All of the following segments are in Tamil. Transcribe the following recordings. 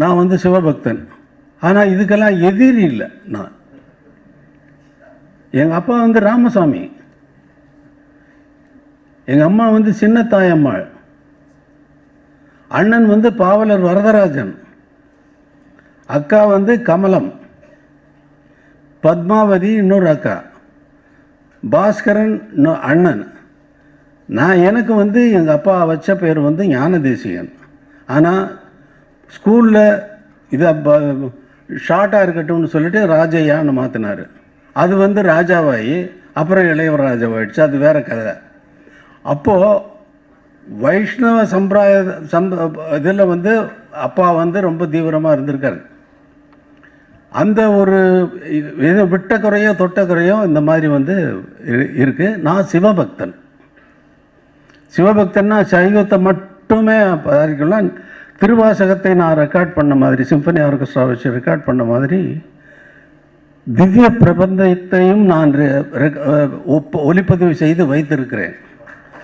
நான் வந்து சிவபக்தன். ஆனால் இதுக்கெல்லாம் எதிரி இல்லை நான். எங்கள் அப்பா வந்து ராமசாமி. எங்கள் அம்மா வந்து சின்ன தாயம்மாள். அண்ணன் வந்து பாவலர் வரதராஜன். அக்கா வந்து கமலம். பத்மாவதி இன்னொரு அக்கா. பாஸ்கரன் அண்ணன். நான் எனக்கு வந்து எங்கள் அப்பா வச்ச பேர் வந்து ஞானதேசிகன். ஆனால் ஸ்கூலில் இதை ஷார்ட்டாக இருக்கட்டும்னு சொல்லிட்டு ராஜையான்னு மாற்றினார் அது வந்து ராஜாவாகி அப்புறம் இளையவர் ராஜாவாயிடுச்சு. அது வேற கதை. அப்போது வைஷ்ணவ சம்பிராய சம் இதில் வந்து அப்பா வந்து ரொம்ப தீவிரமாக இருந்திருக்காரு. அந்த ஒரு இது விட்ட குறையோ தொட்ட குறையோ இந்த மாதிரி வந்து இருக்குது நான் சிவபக்தன். சிவபக்தன்னா சைவத்தை மட்டுமே பாதிக்கலாம் திருவாசகத்தை நான் ரெக்கார்ட் பண்ண மாதிரி சிம்பனி ஆர்கெஸ்ட்ரா வச்சு ரெக்கார்ட் பண்ண மாதிரி திவ்ய பிரபந்தத்தையும் நான் ரெ- ரெக்- ஒப்ப- செய்து வைத்திருக்கிறேன்.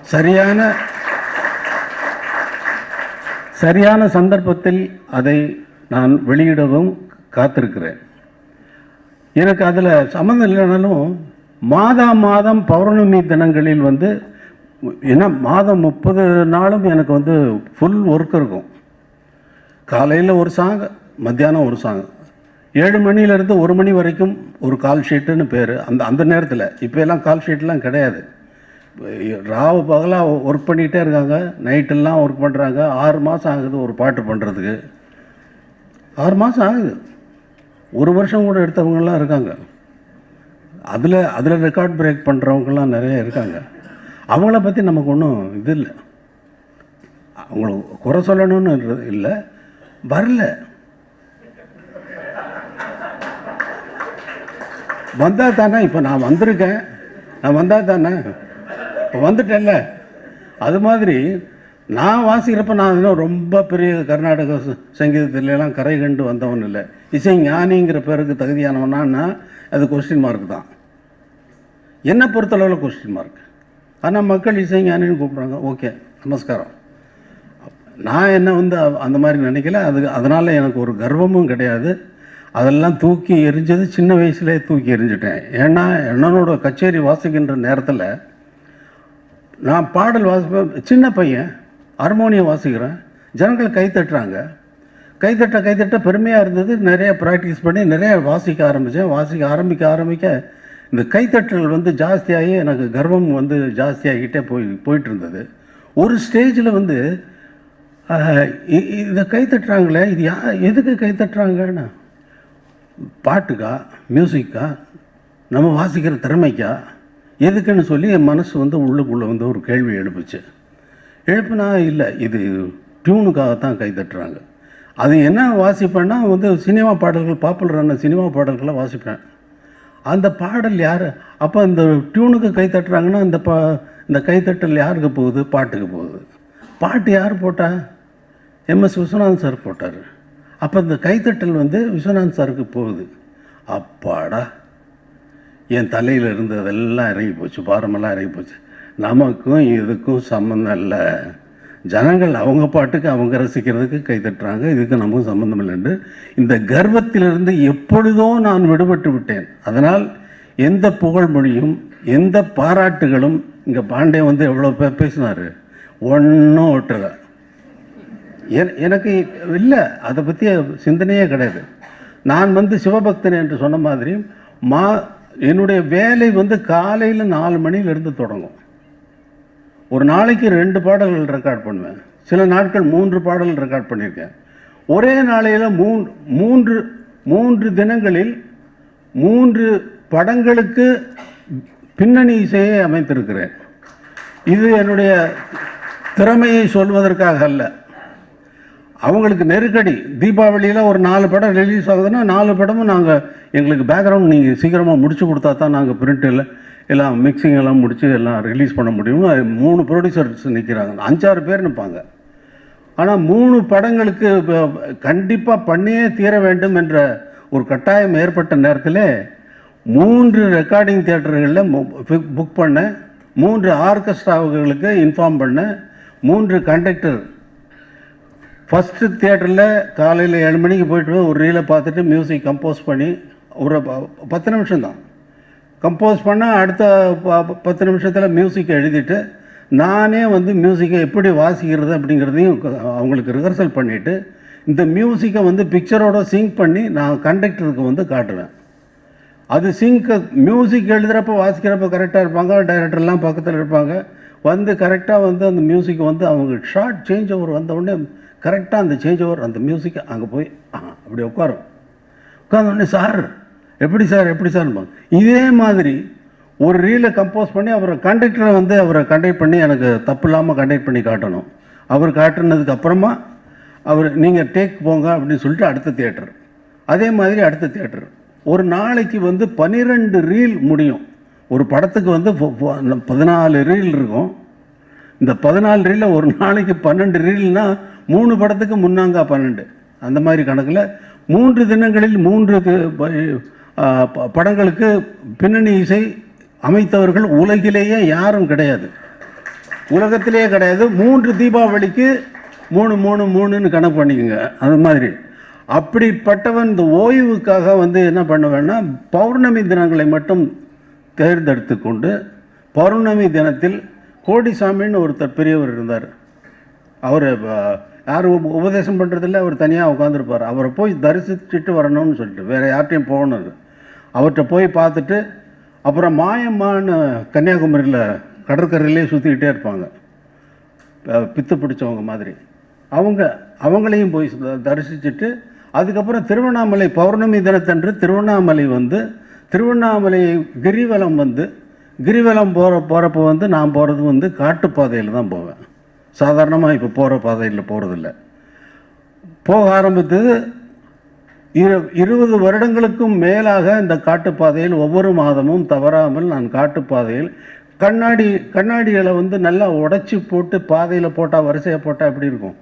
சரியான சரியான சந்தர்ப்பத்தில் அதை நான் வெளியிடவும் காத்திருக்கிறேன். எனக்கு அதில் சம்மந்தம் இல்லைனாலும் மாதா மாதம் பௌர்ணமி தினங்களில் வந்து ஏன்னா மாதம் முப்பது நாளும் எனக்கு வந்து ஃபுல் ஒர்க் இருக்கும். காலையில் ஒரு சாங் மத்தியானம் ஒரு சாங் ஏழு மணிலேருந்து ஒரு மணி வரைக்கும் ஒரு கால் ஷீட்டுன்னு பேர். அந்த அந்த நேரத்தில். இப்போ எல்லாம் கால் ஷீட்லாம் கிடையாது. ராவு பகலாக ஒர்க் பண்ணிகிட்டே இருக்காங்க. நைட்டெல்லாம் ஒர்க் பண்ணுறாங்க ஆறு மாதம் ஆகுது ஒரு பாட்டு பண்ணுறதுக்கு ஆறு மாதம் ஆகுது. ஒரு வருஷம் கூட எடுத்தவங்கலாம் இருக்காங்க. அதில் அதில் ரெக்கார்ட் பிரேக் பண்ணுறவங்கலாம் நிறைய இருக்காங்க. அவங்கள பற்றி நமக்கு ஒன்றும் இது இல்லை. அவங்களுக்கு குறை சொல்லணும்னு இல்லை. வரல. வந்தால் தானே இப்போ நான் வந்திருக்கேன். நான் வந்தால் தானே இப்போ வந்துட்டேன்ல. அது மாதிரி நான் வாசிக்கிறப்ப நான் இன்னும் ரொம்ப பெரிய கர்நாடக சங்கீதத்துலலாம் கரை கண்டு வந்தவன் இல்லை. இசை ஞானிங்கிற பேருக்கு தகுதியானவனா அது கொஸ்டின் மார்க் தான். என்னை பொறுத்தளவில் கொஸ்டின் மார்க் ஆனால் மக்கள் இசை ஞானின்னு கூப்பிட்றாங்க. ஓகே நமஸ்காரம். நான் என்ன வந்து அந்த மாதிரி நினைக்கல. அது அதனால் எனக்கு ஒரு கர்வமும் கிடையாது. அதெல்லாம் தூக்கி எரிஞ்சது சின்ன வயசுலேயே தூக்கி எரிஞ்சிட்டேன் ஏன்னா என்னனோட கச்சேரி வாசிக்கின்ற நேரத்தில் நான் பாடல் வாசிப்பேன். சின்ன பையன் ஹார்மோனியம் வாசிக்கிறேன். ஜனங்கள் கை தட்டுறாங்க. கைத்தட்ட கைத்தட்ட பெருமையாக இருந்தது. நிறைய ப்ராக்டிஸ் பண்ணி நிறைய வாசிக்க ஆரம்பித்தேன் வாசிக்க ஆரம்பிக்க ஆரம்பிக்க இந்த கைத்தட்டல் வந்து ஜாஸ்தியாகி எனக்கு கர்வம் வந்து ஜாஸ்தியாகிட்டே போய் போயிட்டு இருந்தது. ஒரு ஸ்டேஜில் வந்து இதை கைத்தட்டுறாங்களே இது யா எதுக்கு கைத்தட்டுறாங்கன்னா பாட்டுக்கா மியூசிக்கா நம்ம வாசிக்கிற திறமைக்கா? எதுக்குன்னு சொல்லி என் மனசு வந்து உள்ளுக்குள்ளே வந்து ஒரு கேள்வி எழுப்புச்சு. எழுப்புனா இல்லை இது டியூனுக்காகத்தான் கைத்தட்டுறாங்க அது என்ன வாசிப்பேன்னா வந்து சினிமா பாடல்கள் பாப்புலரான சினிமா பாடல்களை வாசிப்பேன். அந்த பாடல் யார்? அப்போ இந்த டியூனுக்கு கை தட்டுறாங்கன்னா இந்த பா இந்த கைத்தட்டல் யாருக்கு போகுது? பாட்டுக்கு போகுது. பாட்டு யார் போட்டா? எம்எஸ் விஸ்வநாதன் சார் போட்டார். அப்போ இந்த கைத்தட்டல் வந்து விஸ்வநாதன் சாருக்கு போகுது. அப்பாடா. என் தலையில் இருந்ததெல்லாம் இறங்கி போச்சு. பாரமெல்லாம் இறங்கி போச்சு. நமக்கும் இதுக்கும் சம்மந்தம் இல்லை. ஜனங்கள் அவங்க பாட்டுக்கு அவங்க ரசிக்கிறதுக்கு கைத்தட்டுறாங்க. இதுக்கு நமக்கும் சம்மந்தம் இல்லைன்னு இந்த கர்வத்திலிருந்து எப்பொழுதோ நான் விடுபட்டு விட்டேன். அதனால் எந்த புகழ்மொழியும் எந்த பாராட்டுகளும் இங்கே பாண்டே வந்து எவ்வளோ பேர் பேசினார்? ஒன்றும் ஒட்டல. எனக்கு இல்லை. அதை பற்றி சிந்தனையே கிடையாது. நான் வந்து சிவபக்தன் என்று சொன்ன மாதிரி மா என்னுடைய வேலை வந்து காலையில் நாலு மணியிலிருந்து தொடங்கும். ஒரு நாளைக்கு ரெண்டு பாடல்கள் ரெக்கார்ட் பண்ணுவேன். சில நாட்கள் மூன்று பாடல்கள் ரெக்கார்ட் பண்ணியிருக்கேன். ஒரே நாளையில் மூன் மூன்று மூன்று தினங்களில் மூன்று படங்களுக்கு பின்னணி இசையை அமைத்திருக்கிறேன். இது என்னுடைய திறமையை சொல்வதற்காக அல்ல. அவங்களுக்கு நெருக்கடி. தீபாவளியில் ஒரு நாலு படம் ரிலீஸ் ஆகுதுன்னா நாலு படமும் நாங்கள் எங்களுக்கு பேக்ரவுண்ட் நீங்கள் சீக்கிரமாக முடிச்சு கொடுத்தா தான் நாங்கள் பிரிண்டில் எல்லாம் மிக்சிங் எல்லாம் முடித்து எல்லாம் ரிலீஸ் பண்ண முடியும் அது மூணு ப்ரொடியூசர்ஸ் நிற்கிறாங்க அஞ்சாறு பேர் நிற்பாங்க ஆனால் மூணு படங்களுக்கு கண்டிப்பாக பண்ணியே தீர வேண்டும் என்ற ஒரு கட்டாயம் ஏற்பட்ட நேரத்தில் மூன்று ரெக்கார்டிங் தியேட்டர்களில் புக் பண்ணேன் மூன்று ஆர்கெஸ்ட்ராவுகளுக்கு இன்ஃபார்ம் பண்ணேன் மூன்று கண்டக்டர் ஃபஸ்ட்டு தியேட்டரில் காலையில் ஏழு மணிக்கு போயிட்டு ஒரு ரீலை பார்த்துட்டு மியூசிக் கம்போஸ் பண்ணி ஒரு பத்து நிமிஷம் தான். கம்போஸ் பண்ணால் அடுத்த ப- பத்து நிமிஷத்தில் மியூசிக்கை எழுதிட்டு நானே வந்து மியூசிக்கை எப்படி வாசிக்கிறது அப்படிங்கிறதையும் அவங்களுக்கு ரிஹர்சல் பண்ணிவிட்டு இந்த மியூசிக்கை வந்து பிக்சரோட சிங்க் பண்ணி நான் கண்டக்டருக்கு வந்து காட்டுவேன். அது சிங்க் மியூசிக் எழுதுகிறப்ப வாசிக்கிறப்ப கரெக்டாக இருப்பாங்க டைரக்டர்லாம் பக்கத்தில் இருப்பாங்க. வந்து கரெக்டாக வந்து அந்த மியூசிக் வந்து அவங்க ஷார்ட் சேஞ்ச் ஓவர் வந்த உடனே கரெக்டாக அந்த சேஞ்ச் ஓவர் அந்த மியூசிக்கை அங்கே போய் ஆ, அப்படி உட்காரும். உட்காந்த உடனே சார் எப்படி சார் எப்படி சார்? இதே மாதிரி ஒரு ரீலை கம்போஸ் பண்ணி அவரை கண்டக்டரை வந்து அவரை கண்டக்ட் பண்ணி எனக்கு தப்பு இல்லாமல் கண்டக்ட் பண்ணி காட்டணும். அவர் காட்டுனதுக்கு அப்புறமா அவர் நீங்கள் டேக் போங்க அப்படின்னு சொல்லிட்டு அடுத்த தியேட்டர் அதே மாதிரி அடுத்த தியேட்டர் ஒரு நாளைக்கு வந்து பன்னிரெண்டு ரீல் முடியும். ஒரு படத்துக்கு வந்து பதினாலு ரீல் இருக்கும். இந்த பதினாலு ரீலில் ஒரு நாளைக்கு பன்னெண்டு ரீல்னால் மூணு படத்துக்கு முன்னாங்கா பன்னெண்டு. அந்த மாதிரி கணக்கில் மூன்று தினங்களில் மூன்று தி- ப- படங்களுக்கு பின்னணி இசை அமைத்தவர்கள் உலகிலேயே யாரும் கிடையாது. உலகத்திலேயே கிடையாது. மூன்று தீபாவளிக்கு மூணு மூணு மூணுன்னு கணக்கு பண்ணிக்கோங்க. அது மாதிரி. அப்படிப்பட்டவன் இந்த ஓய்வுக்காக வந்து என்ன பண்ணுவேன்னா பௌர்ணமி தினங்களை மட்டும் தேர்ந்தெடுத்து கொண்டு பௌர்ணமி தினத்தில் கோடிசாமின்னு ஒருத்தர் பெரியவர் இருந்தார். அவர் யாரும் உபதேசம் பண்ணுறதில்ல அவர் தனியாக உட்காந்துருப்பார் அவரை போய் தரிசிச்சுட்டு வரணும்னு சொல்லிட்டு வேறு யார்கிட்டையும் போகணும் அவர்கிட்ட போய் பார்த்துட்டு அப்புறம் மாயம்மான்னு கன்னியாகுமரியில் கடற்கரையிலே சுற்றிக்கிட்டே இருப்பாங்க. பித்து பிடிச்சவங்க மாதிரி. அவங்க அவங்களையும் போய் தரிசிச்சுட்டு அதுக்கப்புறம் திருவண்ணாமலை பௌர்ணமி தினத்தன்று திருவண்ணாமலை வந்து திருவண்ணாமலை கிரிவலம் வந்து கிரிவலம் போகிற போகிறப்ப வந்து நான் போகிறது வந்து காட்டுப்பாதையில் தான் போவேன். சாதாரணமாக இப்போ போகிற பாதையில் போகிறதில்ல போக ஆரம்பித்தது இரு இருபது வருடங்களுக்கும் மேலாக இந்த காட்டுப்பாதையில் ஒவ்வொரு மாதமும் தவறாமல் நான் காட்டுப்பாதையில் கண்ணாடி கண்ணாடிகளை வந்து நல்லா உடைச்சி போட்டு பாதையில் போட்டால் வரிசையாக போட்டால் எப்படி இருக்கும்?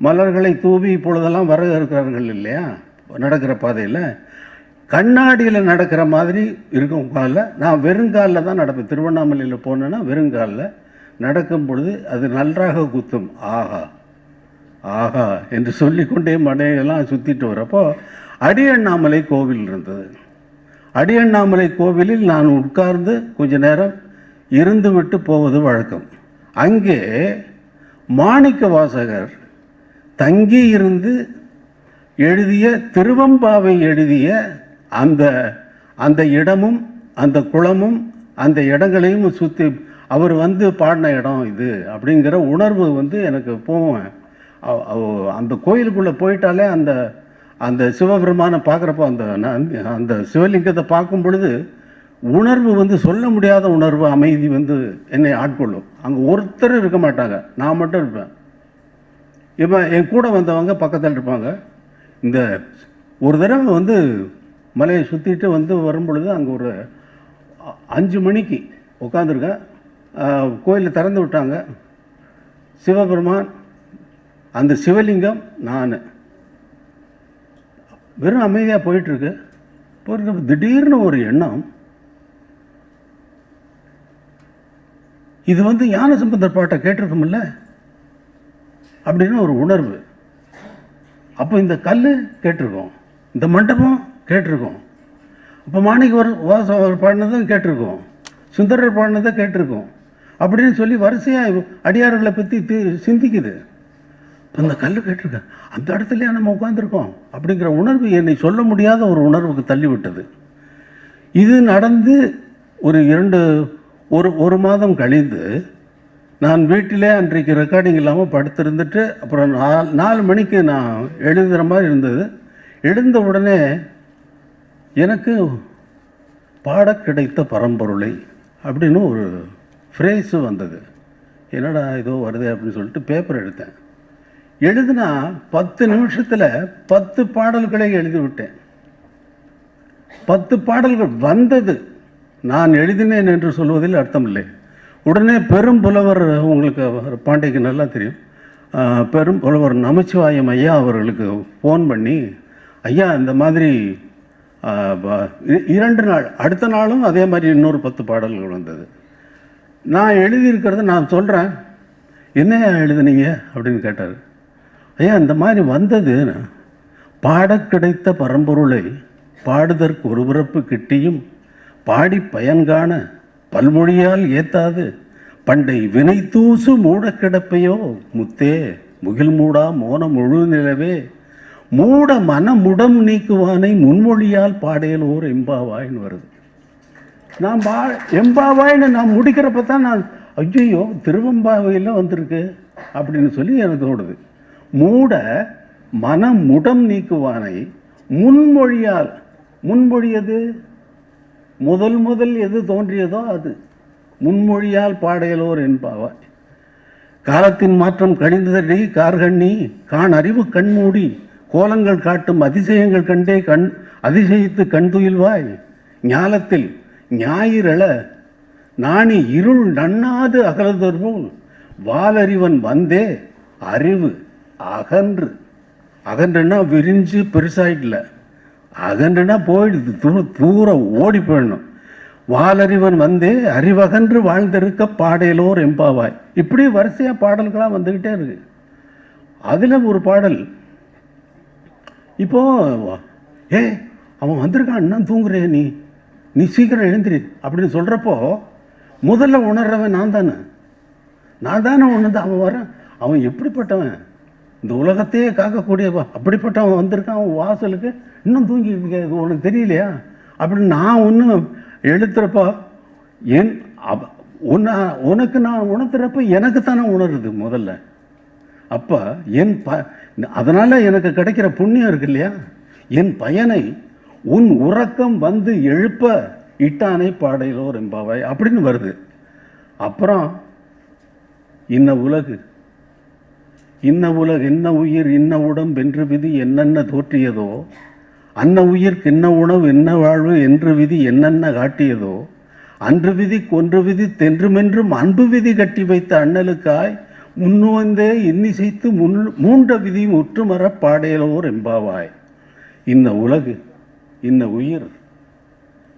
மலர்களை தூவி இப்பொழுதெல்லாம் வர இருக்கிறார்கள் இல்லையா? நடக்கிற பாதையில். கண்ணாடியில் நடக்கிற மாதிரி இருக்கும் காலில். நான் வெறுங்காலில் தான் நடப்பேன். திருவண்ணாமலையில் போனேன்னா வெறுங்காலில். நடக்கும் பொழுது அது நன்றாக குத்தும். ஆஹா. ஆஹா என்று சொல்லிக்கொண்டே மடையெல்லாம் சுற்றிட்டு வரப்போ அடியண்ணாமலை கோவில் இருந்தது. அடியண்ணாமலை கோவிலில் நான் உட்கார்ந்து கொஞ்ச நேரம் இருந்து விட்டு போவது வழக்கம். அங்கே மாணிக்க வாசகர் தங்கி இருந்து எழுதிய திருவம்பாவை எழுதிய அந்த அந்த இடமும் அந்த குளமும் அந்த இடங்களையும் சுற்றி அவர் வந்து பாடின இடம் இது அப்படிங்கிற உணர்வு வந்து எனக்கு போவேன். அவ- அந்த கோயிலுக்குள்ளே போயிட்டாலே அந்த அந்த சிவபெருமானை பார்க்குறப்போ அந்த அந்த சிவலிங்கத்தை பார்க்கும் பொழுது உணர்வு வந்து சொல்ல முடியாத உணர்வு அமைதி வந்து என்னை ஆட்கொள்ளும். அங்கே ஒருத்தர் இருக்க மாட்டாங்க. நான் மட்டும் இருப்பேன். இப்போ என் கூட வந்தவங்க பக்கத்தில் இருப்பாங்க. இந்த ஒரு தடவை வந்து மலையை சுற்றிட்டு வந்து வரும் பொழுது அங்கே ஒரு அஞ்சு மணிக்கு உட்காந்துருக்கேன் கோயிலில் திறந்து விட்டாங்க. சிவபெருமான் அந்த சிவலிங்கம் நான். வெறும் அமைதியாக போயிட்டுருக்கு. போயிருக்க திடீர்னு ஒரு எண்ணம். இது வந்து ஞான சம்பந்தர் பாட்டை கேட்டிருக்கோம்ல? அப்படின்னு ஒரு உணர்வு. அப்போ இந்த கல் கேட்டிருக்கோம். இந்த மண்டபம் கேட்டிருக்கோம். அப்போ மாணிக்கவர் வாச பாடினதும் கேட்டிருக்கோம். சுந்தரர் பாடினதும் கேட்டிருக்கோம். அப்படின்னு சொல்லி வரிசையாக அடியார்களை பற்றி தி சிந்திக்குது. அந்த இந்த கல் கேட்டிருக்கேன் அந்த இடத்துலையே நம்ம உட்காந்துருக்கோம் அப்படிங்கிற உணர்வு என்னை சொல்ல முடியாத ஒரு உணர்வுக்கு தள்ளிவிட்டது. இது நடந்து ஒரு இரண்டு ஒரு ஒரு மாதம் கழிந்து நான் வீட்டிலே அன்றைக்கு ரெக்கார்டிங் இல்லாமல் படுத்திருந்துட்டு அப்புறம் நாலு நாலு மணிக்கு நான் எழுதுகிற மாதிரி இருந்தது. எழுந்த உடனே எனக்கு பாட கிடைத்த பரம்பொருளை அப்படின்னு ஒரு ஃப்ரேஸும் வந்தது. என்னடா ஏதோ வருதே அப்படின்னு சொல்லிட்டு பேப்பர் எடுத்தேன். எழுதுனா பத்து நிமிஷத்தில் பத்து பாடல்களை எழுதி விட்டேன் பத்து பாடல்கள் வந்தது. நான் எழுதினேன் என்று சொல்வதில் அர்த்தமில்லை. உடனே பெரும் புலவர் உங்களுக்கு பாண்டிக்கு பாண்டியக்கு நல்லா தெரியும். பெரும் புலவர் நமச்சிவாயம் ஐயா அவர்களுக்கு ஃபோன் பண்ணி ஐயா இந்த மாதிரி இரண்டு நாள் அடுத்த நாளும் அதே மாதிரி இன்னொரு பத்து பாடல்கள் வந்தது. நான் எழுதியிருக்கிறத நான் சொல்கிறேன் என்னையா எழுதுனீங்க? அப்படின்னு கேட்டார். ஐயா இந்த மாதிரி வந்தது பாடக் கிடைத்த பரம்பொருளை பாடுதற்கு ஒரு பிறப்பு கிட்டியும் பாடி பயன்காண பல்மொழியால் ஏத்தாது பண்டை வினை தூசு மூட கிடப்பையோ முத்தே முகில் மூடா மோன முழு நிலவே மூட மனமுடம் நீக்குவானை முன்மொழியால் பாடையலோர் எம்பாவாயின்னு வருது. நான் பா எம்பாவாயின்னு நான் முடிக்கிறப்ப தான் நான் ஐயோ திருவெம்பாவையில் வந்திருக்கு அப்படின்னு சொல்லி எனக்கு தோணுது. மூட மனம் முடம் நீக்குவானை முன்மொழியால். முன்மொழியது? முதல் முதல் எது தோன்றியதோ அது. முன்மொழியால் பாடையலோர் என்பாவாய். காலத்தின் மாற்றம் கழிந்ததடி கார்கண்ணி கான் அறிவு கண்மூடி கோலங்கள் காட்டும் அதிசயங்கள் கண்டே கண் அதிசயித்து கண் துயில்வாய். ஞாலத்தில் ஞாயிறள நாணி இருள் நண்ணாது அகலதொருபோல் வாலறிவன் வந்தே அறிவு அகன்று. அகன்றுனா விரிஞ்சு பெருசாயிடல. அகன்றுனா போயிடுது தூ தூரம் ஓடி போயிடணும். வாலறிவன் வந்தே அறிவகன்று வாழ்ந்திருக்க பாடையலோர் எம்பாவாய். இப்படி வரிசையாக பாடல்களாக வந்துக்கிட்டே இருக்கு. அதில் ஒரு பாடல் இப்போ ஏ அவன் வந்திருக்கான் இன்னும் தூங்குறே நீ? நீ சீக்கிரம் எழுந்திரி. அப்படின்னு சொல்கிறப்போ முதல்ல உணர்றவன் நான் தானே. நான் தானே உணர்ந்து அவன் வரான் அவன் எப்படிப்பட்டவன்? இந்த உலகத்தையே காக்கக்கூடியவன். அப்படிப்பட்டவன் வந்திருக்கான் அவன் வாசலுக்கு. இன்னும் தூங்கி உனக்கு தெரியலையா? அப்படின்னு நான் ஒன்றும் எழுத்துறப்போ என் அவ- உன்னை உனக்கு நான் உணர்த்துறப்ப எனக்கு தானே உணருது முதல்ல. அப்போ என் ப அதனால் எனக்கு கிடைக்கிற புண்ணியம் இருக்கு இல்லையா? என் பயனை உன் உறக்கம் வந்து எழுப்ப இட்டானை பாடையிலோர் என்பாவாய் அப்படின்னு வருது. அப்புறம் இன்ன உலகு. இன்ன உலகு என்ன உயிர் இன்ன உடம்பு என்று விதி என்னென்ன தோற்றியதோ அன்ன உயிர்க்கு என்ன உணவு என்ன வாழ்வு என்று விதி என்னென்ன காட்டியதோ அன்று விதி கொன்று விதி தென்றுமென்றும் அன்பு விதி கட்டி வைத்த அண்ணலுக்காய் முன்னுவந்தே இன்னிசைத்து முன் மூண்ட விதி முற்றுமர பாடையலோர் எம்பாவாய் இந்த உலகு. இன்ன உயிர்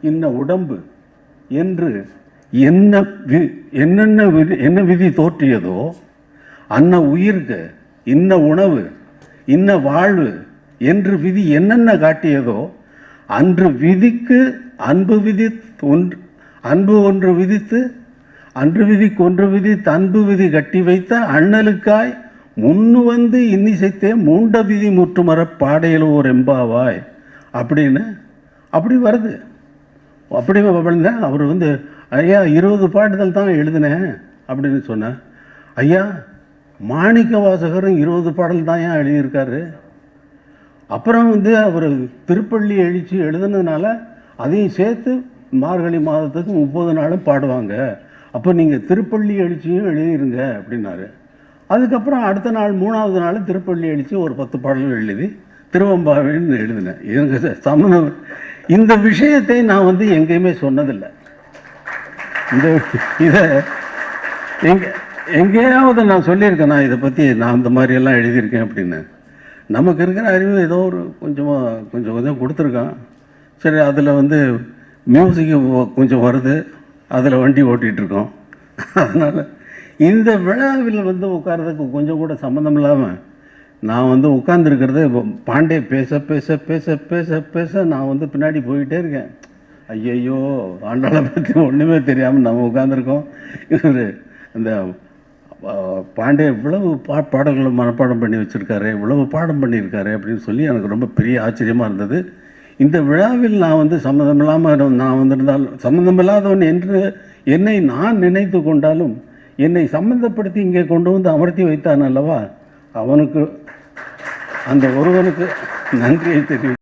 இன்ன உடம்பு என்று என்ன வி என்னென்ன விதி என்ன விதி தோற்றியதோ அன்ன உயிர்க்கு இன்ன உணவு இன்ன வாழ்வு என்று விதி என்னென்ன காட்டியதோ அன்று விதிக்கு அன்பு விதி ஒன்று அன்பு ஒன்று விதித்து அன்று விதிக்கு ஒன்று விதித்து அன்பு விதி கட்டி வைத்த அண்ணலுக்காய் முன்னு வந்து இன்னிசைத்தே மூண்ட விதி முற்றுமர பாடையில் ஒரு எம்பாவாய். அப்படின்னு அப்படி வருது. அப்படி விழுந்தேன் அவர் வந்து ஐயா இருபது பாட்டுகள் தான் எழுதினேன் அப்படின்னு சொன்னேன் ஐயா மாணிக்க வாசகரும் இருபது பாடல் தான் ஏன் எழுதியிருக்காரு? அப்புறம் வந்து அவர் திருப்பள்ளி எழுச்சி எழுதுனதுனால அதையும் சேர்த்து மார்கழி மாதத்துக்கு முப்பது நாளும் பாடுவாங்க. அப்போ நீங்கள் திருப்பள்ளி எழுச்சியும் எழுதிருங்க அப்படின்னாரு. அதுக்கப்புறம் அடுத்த நாள் மூணாவது நாள் திருப்பள்ளி எழுச்சி ஒரு பத்து பாடல்கள் எழுதி திருவம்பாவின்னு எழுதினேன். எனக்கு சம்மந்தம் இந்த விஷயத்தை நான் வந்து எங்கேயுமே சொன்னதில்லை. இந்த இதை எங்க எங்கேயாவது நான் சொல்லியிருக்கேன்? நான் இதை பற்றி நான் அந்த மாதிரியெல்லாம் எழுதியிருக்கேன் அப்படின்னு. நமக்கு இருக்கிற அறிவு ஏதோ ஒரு கொஞ்சமாக கொஞ்சம் கொஞ்சம் கொடுத்துருக்கான். சரி அதில் வந்து மியூசிக்கு கொஞ்சம் வருது. அதில் வண்டி ஓட்டிகிட்ருக்கோம். அதனால் இந்த விழாவில் வந்து உட்கார்றதுக்கு கொஞ்சம் கூட சம்மந்தம் இல்லாமல் நான் வந்து உட்காந்துருக்கிறது பாண்டே பேச பேச பேச பேச பேச நான் வந்து பின்னாடி போயிட்டே இருக்கேன். ஐயையோ ஆண்டாளை பற்றி ஒன்றுமே தெரியாமல் நம்ம உட்காந்துருக்கோம் இவர் இந்த பாண்டே இவ்வளவு பா பாடல்களை மனப்பாடம் பண்ணி வச்சுருக்காரு இவ்வளவு பாடம் பண்ணியிருக்காரு அப்படின்னு சொல்லி எனக்கு ரொம்ப பெரிய ஆச்சரியமாக இருந்தது. இந்த விழாவில் நான் வந்து சம்மந்தமில்லாமல் நான் வந்திருந்தால் சம்மந்தமில்லாதவன் என்று என்னை நான் நினைத்து கொண்டாலும் என்னை சம்மந்தப்படுத்தி இங்கே கொண்டு வந்து அமர்த்தி வைத்தான் அல்லவா? அவனுக்கு அந்த ஒருவனுக்கு நன்றியை தெரிவித்து